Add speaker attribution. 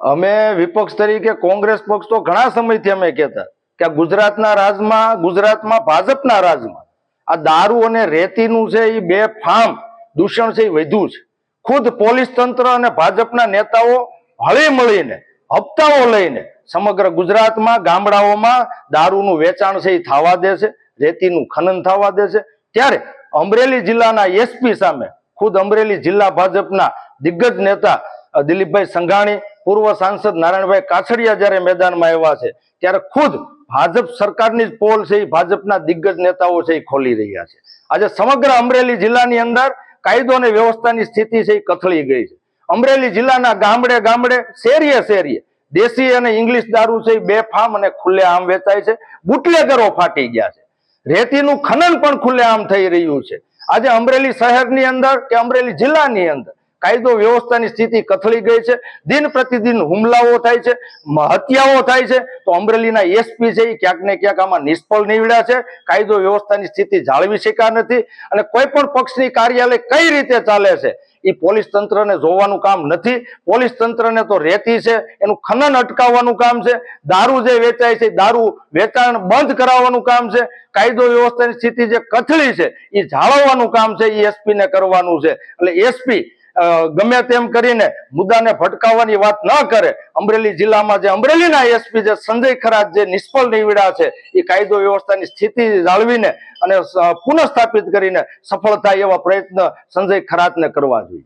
Speaker 1: અમે વિપક્ષ તરીકે કોંગ્રેસ પક્ષ તો ઘણા સમયથી અમે કહેતા કે ગુજરાતના રાજમાં, ગુજરાતમાં ભાજપના રાજમાં આ દારૂ અને રેતીનું છે એ બે ફામ દૂષણ છે એ વધ્યું છે. ખુદ પોલીસ તંત્ર અને ભાજપના નેતાઓ હળી મળીને હપ્તાઓ લઈને સમગ્ર ગુજરાતમાં, ગામડાઓમાં દારૂનું વેચાણ છે એ થવા દે છે, રેતીનું ખનન થવા દે છે. ત્યારે અમરેલી જિલ્લાના એસપી સામે, ખુદ અમરેલી જિલ્લા ભાજપના દિગ્ગજ નેતા દિલીપભાઈ સંઘાણી પૂર્વ સાંસદ નારાયણભાઈ કાછડિયા જ્યારે મેદાનમાં આવ્યા છે, ત્યારે ખુદ ભાજપ સરકારની જ પોલ છે, એ ભાજપના દિગ્ગજ નેતાઓ છે, એ ખોલી રહ્યા છે. આજે સમગ્ર અમરેલી જિલ્લાની અંદર કાયદો અને વ્યવસ્થાની સ્થિતિ છે, એ કથળી ગઈ છે. અમરેલી જિલ્લાના ગામડે ગામડે, શેરીએ શેરીએ, દેશી અને ઇંગ્લિશ દારૂ છે બે ફામ અને ખુલ્લે આમ વેચાય છે, બુટલેગરો ફાટી ગયા છે. રેતીનું ખનન પણ ખુલ્લે આમ થઈ રહ્યું છે. આજે અમરેલી શહેરની અંદર કે અમરેલી જિલ્લાની અંદર કાયદો વ્યવસ્થાની સ્થિતિ કથળી ગઈ છે. દિન પ્રતિદિન હુમલાઓ થાય છે, હત્યાઓ થાય છે. તો અમરેલીના એસપી છે એ ક્યાંક ને ક્યાંક આમાં નિષ્ફળ નીવડ્યા છે. કાયદો વ્યવસ્થાની સ્થિતિ જાળવી શક્યા નથી અને કોઈ પણ પક્ષની કાર્યાલય કઈ રીતે ચાલે છે એ પોલીસ તંત્રને જોવાનું કામ નથી. પોલીસ તંત્રને તો રેતી છે, એનું ખનન અટકાવવાનું કામ છે. દારૂ જે વેચાય છે દારૂ વેચાણ બંધ કરાવવાનું કામ છે. કાયદો વ્યવસ્થાની સ્થિતિ જે કથળી છે એ જાળવવાનું કામ છે એ એસપી ને કરવાનું છે. એટલે એસપી ગમે તેમ કરીને મુદ્દાને ભટકાવવાની વાત ન કરે. અમરેલી જિલ્લામાં જે અમરેલીના એસપી જે સંજય ખરાત જે નિષ્ફળ નીવડ્યા છે, એ કાયદો વ્યવસ્થાની સ્થિતિ જાળવીને અને પુનઃ પુનઃસ્થાપિત કરીને સફળ થાય એવા પ્રયત્ન સંજય ખરાતને કરવા જોઈએ.